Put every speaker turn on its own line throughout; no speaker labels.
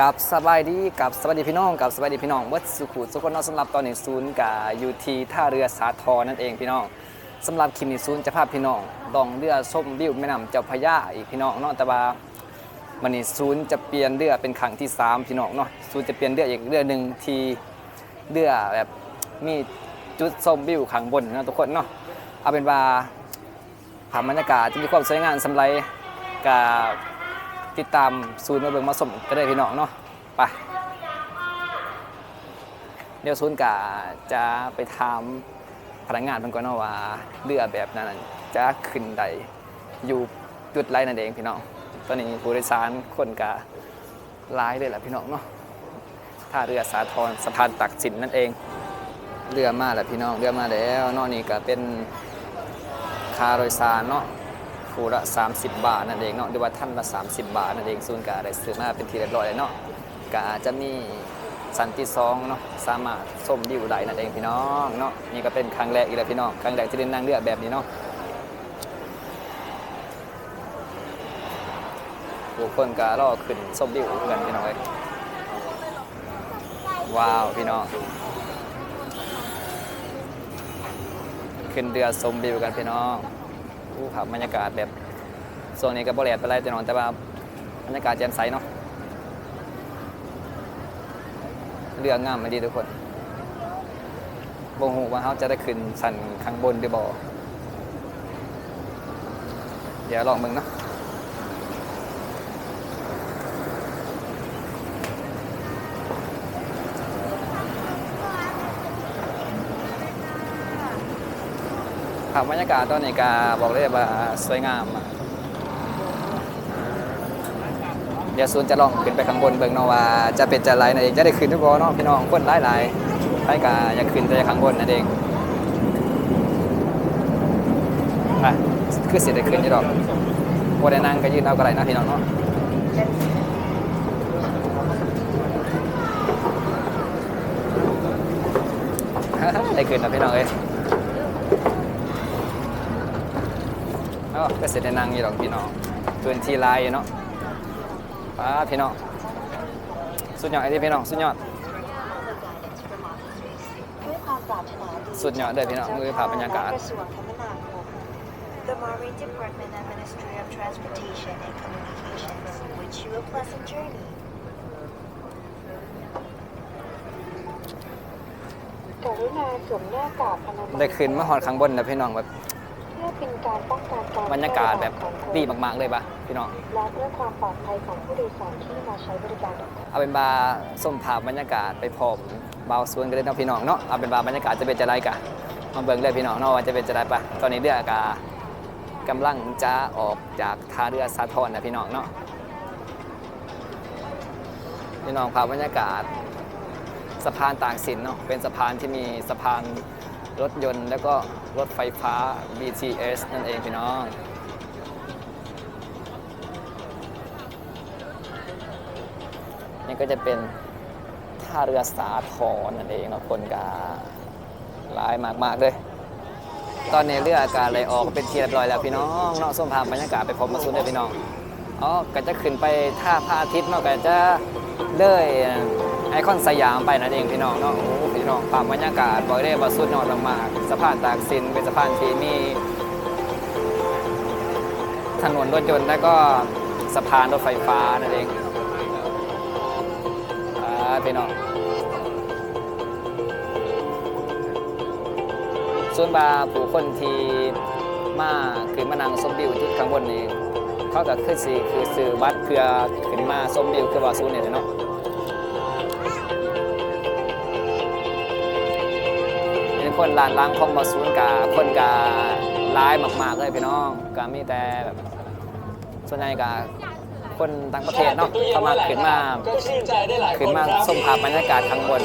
กับสบายดีกับสวัสดีพี่น้องกับสวัสดีพี่น้องวัดสุขุสุขนเนาะสำหรับตอนนี้ศูนย์กับยูทีท่าเรือสาทรนั่นเองพี่น้องสำหรับคลิปนี้ศูนย์จะพาพี่น้องลองเรือส้มวิวแม่น้ำเจ้าพระยาอีกพี่น้องเนาะแต่ว่ามันนี้ศูนย์จะเปลี่ยนเรือเป็นครั้งที่สามพี่น้องเนาะศูนย์จะเปลี่ยนเรืออีกเรือหนึ่งทีเรือแบบมีจุดส้มวิวข้างบนนะทุกคนเนาะเอาเป็นว่าภาพบรรยากาศจะมีความสวยงามสำไรกับ ติดตามศูนย์มาเบิ่งมาสมก็ได้พี่น้องเนาะไปเดี๋ยวศูนย์กะจะไปถามพนักงานเพิ่นก่อนเนาะว่าเรือแบบนั้นจะขึ้นใดอยู่จุดไรนั่นเองพี่น้อง ตอนนี้ผู้โดยสารคนกะร้ายเลยแหละพี่น้องเนาะท่าเรือสาทรสะพานตักสินนั่นเอง เรือมาแล้วพี่น้องเรือมาแล้วนอกนี่ก็เป็นคาโดยสารเนาะ คู่ละ 30 บาทนั่นเองเนาะหรือว่าท่านละ 30 บาทนั่นเองศูนกาได้ซื้อมาเป็นทีเรียบร้อยเลยเนาะกาจะมีสันติซองเนาะสามารถส้มวิวได้นั่นเองพี่น้องเนาะนี่ก็เป็นครั้งแรกอีกแล้วพี่น้องครั้งแรกที่ได้นั่งเรือแบบนี้เนาะบุคคลก็รอขึ้นส้มวิวกันพี่น้องเอ้ยว้าวพี่น้องขึ้นเรือชมวิวกันพี่น้อง อู้ครับบรรยากาศแบบส่วนนี้ก็บ่แดดไปไรแต่นอนแต่ว่าบรรยากาศแจ่มใสเนาะเรืองามมาดีทุกคนบ่ฮู้ว่าเขาจะได้ขึ้นสันข้างบนหรือบ่เดี๋ยวลองมึงเนาะ ครับรรยากาศตอนนี้ก็บอกเลยว่าสวยงาม เดี๋ยวซูนจะลองขึ้นไปข้างบนเบิ่งเนาะว่าจะเป็นจะไรนั่นเองจะได้ขึ้นทุกบ่เนาะพี่น้องคนหลายหลายๆใครก็อยากขึ้นแต่ข้างบนนั่นเองไปคือเสิได้ขึ้นยู่ดอกบ่ได้นั่งก็ยืนเอาก็ได้นะพี่น้องเนาะได้ขึ้นแล้วพี่น้องเอ้ย เอ้าก็เสร็จได้นั่งอยู่ดอกพี่น้องพื้นที่ลายอยู่เนาะป้าพี่น้องสุดยอดไอ้ที่พี่น้องสุดยอด
ด้วยความปรารถนาดี
สุดยอดเลยพี่น้องมือภาพบรรยากาศ
กระทรวงคมนาคม The Marine Department and Ministry of Transportation and Communications wish you a pleasant journey กรุณาสวมหน้ากากอนามัย
ได้ขึ้นมาหอดข้างบนแล้วพี่น้องแบบ
เพื่อเป็นการป้องกันการ
บรรยากาศแบบดีมากๆเลยปะพี่น้อง
และเพื่อความปลอดภัยของผู้โดยสารที่มาใช้บริการทุกคน
เอาเป็นบาร์ส้มภาพบรรยากาศไปพร้อมเบาสวนกันเลยเนาะพี่น้องเนาะเอาเป็นบาร์บรรยากาศจะเป็นจะไรกะมาเบิ่งเลยพี่น้องเนาะว่าจะเป็นจะไรปะตอนนี้เรือกากำลังจะออกจากท่าเรือสาทรนะพี่น้องเนาะพี่น้องภาพบรรยากาศสะพานตากสินเนาะเป็นสะพานที่มีสะพาน รถยนต์แล้วก็รถไฟฟ้า BTS นั่นเองพี่น้อง นี่ก็จะเป็นท่าเรือสาทรนั่นเองเนาะคนกาหลายมากๆเลย ตอนนี้เรืออากาศเลยออกเป็นที่เรียบร้อยแล้วพี่น้องเนาะส้มพามบรรยากาศไปพร้อมมาสุดเลยพี่น้องอ๋อก็จะขึ้นไปท่าพระอาทิตย์เนาะก็จะเลยไอคอนสยามไปนั่นเองพี่น้องเนาะ พี่น้องภาพบรรยากาศบอกได้ว่าสุดยอดมากๆสะพานตากสินเป็นสะพานที่มีถนนรถยนต์แล้วก็สะพานรถไฟฟ้านั่นเองพี่น้องส่วนบาผู้คนที่มาขึ้นมานั่งสมบิวที่ข้างบนนี่เขาก็คือสีคือซื้อบัตรเพื่อขึ้นมาสมบิวคือว่าซูนเนี่ยเนาะ คนลานล้างของบาซูนกาคนการ้ายมากๆเลยพี่น้องก็มีแต่แบบส่วนใหญ่กาคนต่างประเทศเนาะเข้ามาขึ้นมาขึ้นมาส้มภาพบรรยากาศข้างบน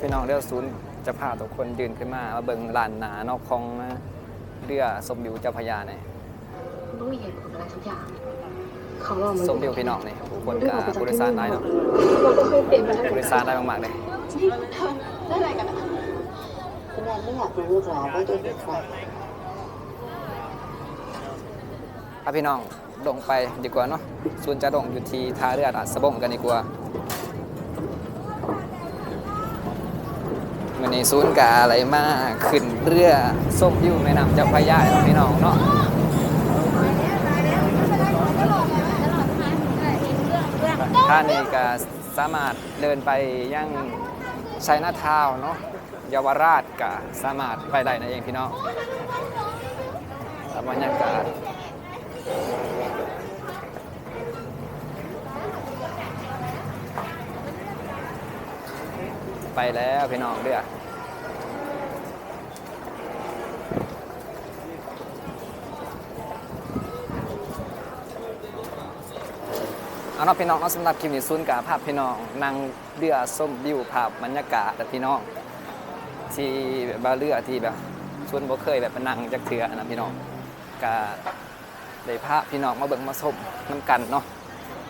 พี่น้องเรือศูนย์จะพาทุกคนยืนขึ้นมามาเบิ่งลานหนานอกของเรือสมบิวเจ้าพระยาเนี่ย
ต้องมีเหตุผลอะไรสักอย่างเขาว่ามัน
สมบิวพี่น้องนี่ผู้คนกับผู้โดยสารได้เนาะ
เราก็เคยเปลี่ยนไปแล้ว
ผู้โดยสารได้มากๆเลย
ได้อะไรกันอะ
คุณแอนไม่อยากรู้หรอว่าตัวเด็กใคร
พาพี่น้องลงไปดีกว่าเนาะศูนย์จะลงอยู่ที่ท่าเรืออัดสะบงกันดีกว่า วันในศูนย์กาอะไรมากขึ้นเรือส้มวิวแม่น้ำเจ้าพระยาเนาพี่น้องเนาะท่านนี่ก็สามารถเดินไปยังชัยนาทาวเนาะเยาวราชก็สามารถไปได้นั่นเองพี่น้องบรรยากาศ ไปแล้วพี่น้องเด้อเอาเนาะพี่น้องเนาะสำหรับคลิปนี้ซุนกับภาพพี่น้องนั่งเรือส้มวิวภาพบรรยากาศแต่พี่น้อง ที่แบบว่าเรือที่แบบชวนบ่เคยแบบนั่งจักเทือนะพี่น้องกะได้พาพี่น้องมาเบิ่งมาชมน้ำกันเนาะ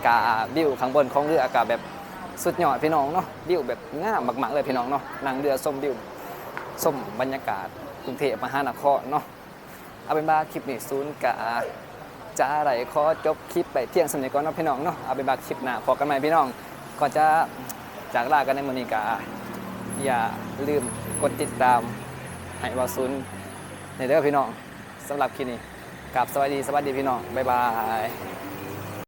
กะวิวข้างบนของเรือกะแบบ สุดยอดพี่น้องเนาะวิวแบบงามมากๆเลยพี่น้องเนาะนั่งเรือชมวิวชมบรรยากาศกรุงเทพมหานครเนาะเอาเป็นว่าคลิปนี้ศูนย์กะจะอะไรขอจบคลิปไปเที่ยงสำเนียก่อนเนาะพี่น้องเนาะเอาเป็นว่าคลิปหน้าพอกันใหม่พี่น้องก่อนจะจากลากันในมื้อนี้กะอย่าลืมกดติดตามให้วาซุนในเด้อพี่น้องสำหรับคลิปนี้กับสวัสดีสวัสดีพี่น้องบ๊ายบาย